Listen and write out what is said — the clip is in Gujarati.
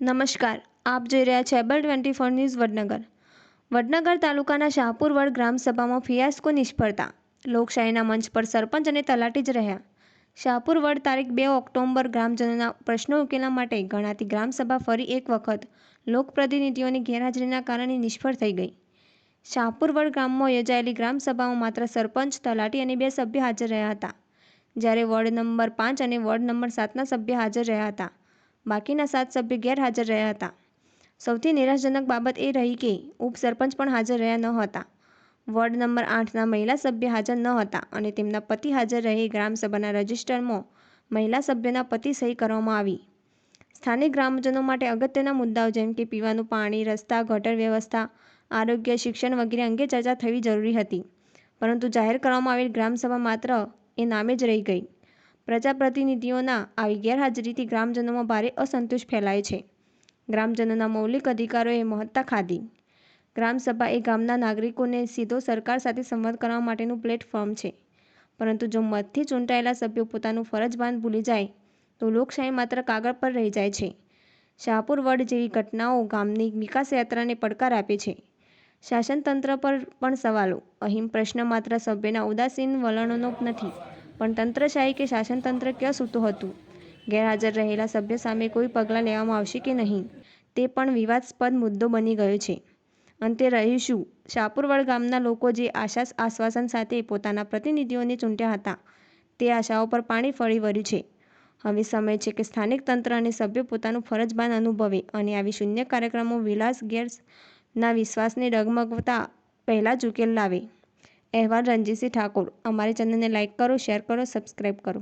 નમસ્કાર, આપ જોઈ રહ્યા છો Able twenty four news Vadnagar. Vadnagar તાલુકાના શાહપુર વડ ગ્રામસભામાં ફિયાસ્કો નિષ્ફળતા. લોકશાહીના મંચ પર સરપંચ અને તલાટી જ રહ્યા. શાહપુર વડ તારીખ બે ઓક્ટોબર ગ્રામજનોના પ્રશ્નો ઉકેલવા માટે ગણાતી ગ્રામસભા ફરી એક વખત લોકપ્રતિનિધિઓની ગેરહાજરીના કારણે નિષ્ફળ થઈ ગઈ. શાહપુર વડ ગામમાં યોજાયેલી ગ્રામસભામાં માત્ર સરપંચ, તલાટી અને બે સભ્ય હાજર રહ્યા હતા. જ્યારે વોર્ડ નંબર પાંચ અને વોર્ડ નંબર સાતના સભ્ય હાજર રહ્યા હતા. બાકીના સાત સભ્ય ગેરહાજર રહ્યા હતા. સૌથી નિરાશાજનક બાબત એ રહી કે ઉપસરપંચ પણ હાજર રહ્યા ન હતા. વોર્ડ નંબર આઠના મહિલા સભ્ય હાજર ન હતા અને તેમના પતિ હાજર રહી ગ્રામસભાના રજિસ્ટરમાં મહિલા સભ્યના પતિ સહી કરવામાં આવી. સ્થાનિક ગ્રામજનો માટે અગત્યના મુદ્દાઓ જેમ કે પીવાનું પાણી, રસ્તા, ગટર વ્યવસ્થા, આરોગ્ય, શિક્ષણ વગેરે અંગે ચર્ચા થવી જરૂરી હતી. પરંતુ જાહેર કરવામાં આવેલ ગ્રામસભા માત્ર એ નામે જ રહી ગઈ. પ્રજાપ્રતિનિધિઓના આવી ગેરહાજરીથી ગ્રામજનોમાં ભારે અસંતોષ ફેલાય છે. ગ્રામજનોના મૌલિક અધિકારોએ મહત્તા ખાધી. ગ્રામસભા એ ગામના નાગરિકોને સીધો સરકાર સાથે સંવાદ કરવા માટેનું પ્લેટફોર્મ છે. પરંતુ જો મતથી ચૂંટાયેલા સભ્યો પોતાનું ફરજભાન ભૂલી જાય, તો લોકશાહી માત્ર કાગળ પર રહી જાય છે. શાહપુર વડ જેવી ઘટનાઓ ગામની વિકાસ યાત્રાને પડકાર આપે છે. શાસનતંત્ર પર પણ સવાલો. અહીં પ્રશ્ન માત્ર સભ્યના ઉદાસીન વલણોનો નથી. પણ તંત્રશાહી કે શાસનતંત્ર ક્યાં સૂતું હતું? ગેરહાજર રહેલા સભ્ય સામે કોઈ પગલાં લેવામાં આવશે કે નહીં? તે પણ વિવાદસ્પદ મુદ્દો બની ગયો છે. અંતે રહીશું. શાપુરવાડ ગામના લોકો જે આશા આશ્વાસન સાથે પોતાના પ્રતિનિધિઓને ચૂંટ્યા હતા, તે આશાઓ પર પાણી ફરી વળ્યું છે. હવે સમય છે કે સ્થાનિક તંત્ર અને સભ્યો પોતાનું ફરજબાન અનુભવે અને આવી શૂન્ય કાર્યક્રમો વિલાસ ગેર્સના વિશ્વાસને ડગમગતા પહેલાં જ ઉકેલ લાવે. અહેવાલ રણજીતસિંહ ઠાકોર. અમારી ચેનલને લાઇક કરો શેર કરો સબસ્ક્રાઈબ કરો.